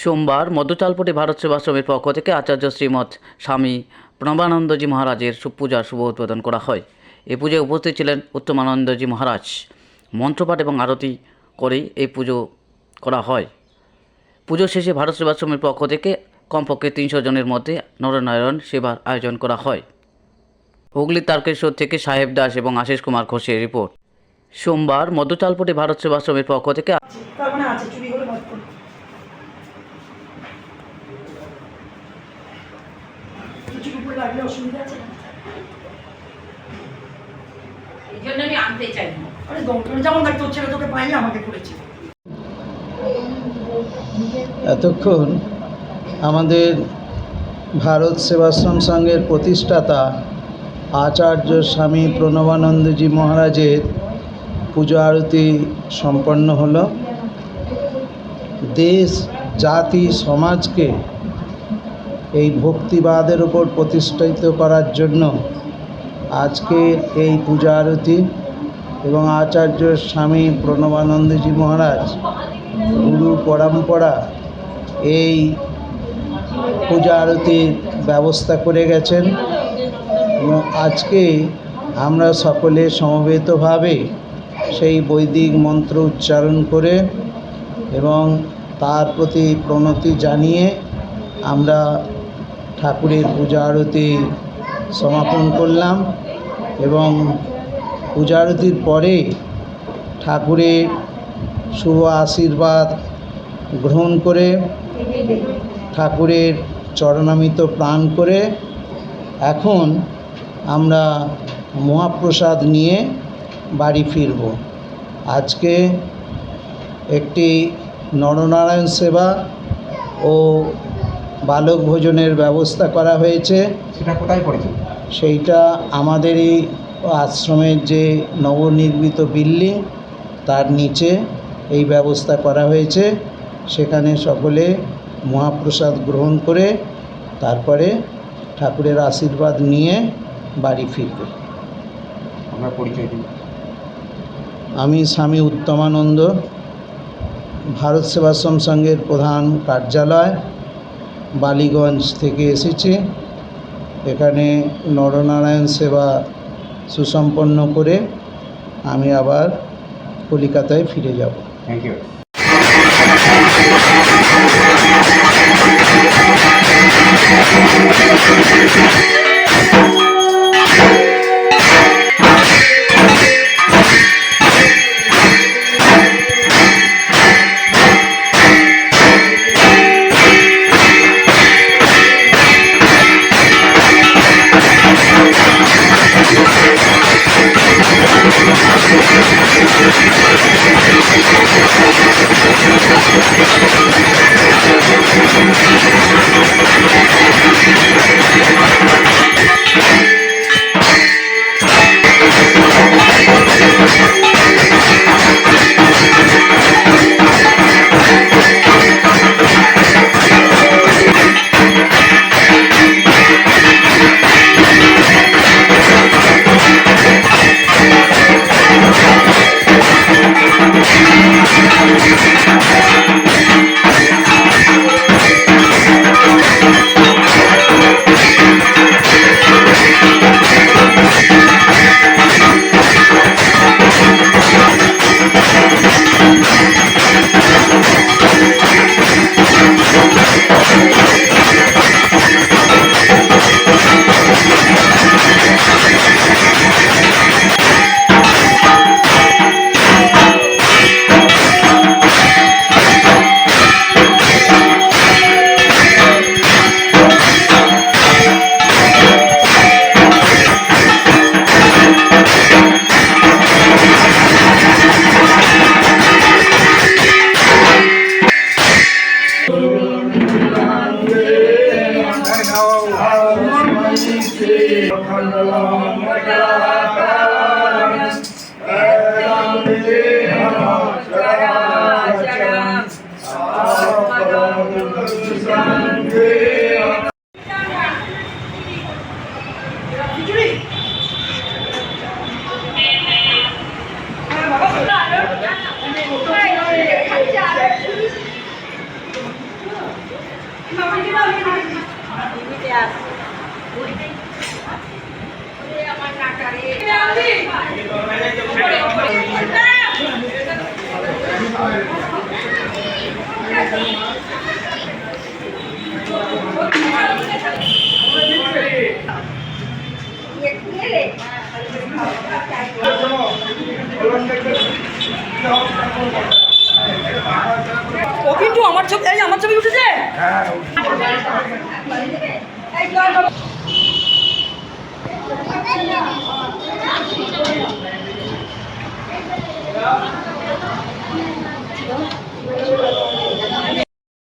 সোমবার মধ্যচালপট্টি ভারত সেবাশ্রমের পক্ষ থেকে আচার্য শ্রীমৎ স্বামী প্রণবানন্দজি মহারাজের পূজার শুভ উদ্বোধন করা হয়। এ পুজোয় উপস্থিত ছিলেন উত্তমানন্দজি মহারাজ। মন্ত্রপাঠ এবং আরতি করে এই পুজো করা হয়। পুজো শেষে ভারত সেবাশ্রমের পক্ষ থেকে কমপক্ষে তিনশো জনের মধ্যে নরনারায়ণ সেবার আয়োজন করা হয়। হুগলি তারকেশ্বর থেকে সাহেব দাস এবং আশিস কুমার ঘোষের রিপোর্ট। সোমবার মধ্যচালপট্টি ভারত সেবাশ্রমের পক্ষ থেকে তার মানে আছে চুরি করে মত করে কিছু উপরে লাগলে অসুবিধা? আছে এই জন্য আমি আনতে চাই না। আরে দমকলে যেমন থাকতো তোর ছেলে তোকে পাইলে আমাকে করেছে। এতক্ষণ আমাদের ভারত সেবাশ্রম সংঘের প্রতিষ্ঠাতা আচার্য স্বামী প্রণবানন্দজি মহারাজের পুজো আরতি সম্পন্ন হল। দেশ জাতি সমাজকে এই ভক্তিবাদের উপর প্রতিষ্ঠিত করার জন্য আজকের এই পূজা আরতি এবং আচার্য স্বামী প্রণবানন্দজি মহারাজ গুরু পরম্পরা এই পূজা আরতির ব্যবস্থা করে গেছেন এবং আজকে আমরা সকলে সমবেতভাবে সেই বৈদিক মন্ত্র উচ্চারণ করে এবং তার প্রতি প্রণতি জানিয়ে আমরা ঠাকুরের পূজা আরতি সমাপন করলাম এবং পূজা আরতির পরে ঠাকুরের শুভ আশীর্বাদ গ্রহণ করে ঠাকুরের চরণামিত প্রাণ করে এখন আমরা মহাপ্রসাদ নিয়ে বাড়ি ফিরব। আজকে একটি নরনারায়ণ সেবা ও বালক ভোজনের ব্যবস্থা করা হয়েছে। সেটা কোথায় পড়েছে? সেইটা আমাদেরই আশ্রমের যে নবনির্মিত বিল্ডিং তার নিচে এই ব্যবস্থা করা হয়েছে। সেখানে সকলে মহাপ্রসাদ গ্রহণ করে তারপরে ঠাকুরের আশীর্বাদ নিয়ে বাড়ি ফিরবে। আমরা পরিচয় দিই আমি স্বামী উত্তমানন্দ ভারত সেবাশ্রম সংঘের প্রধান কার্যালয়। বালিগঞ্জ থেকে এসেছে। এখানে নরনারায়ণ সেবা সুসম্পন্ন করে আমি আবার কলিকাতায় ফিরে যাব। থ্যাংক ইউ Thank হ্যাঁ Gracias. ও কিন্তু আমার ছবি আমার ছবি উঠেছে? 거야?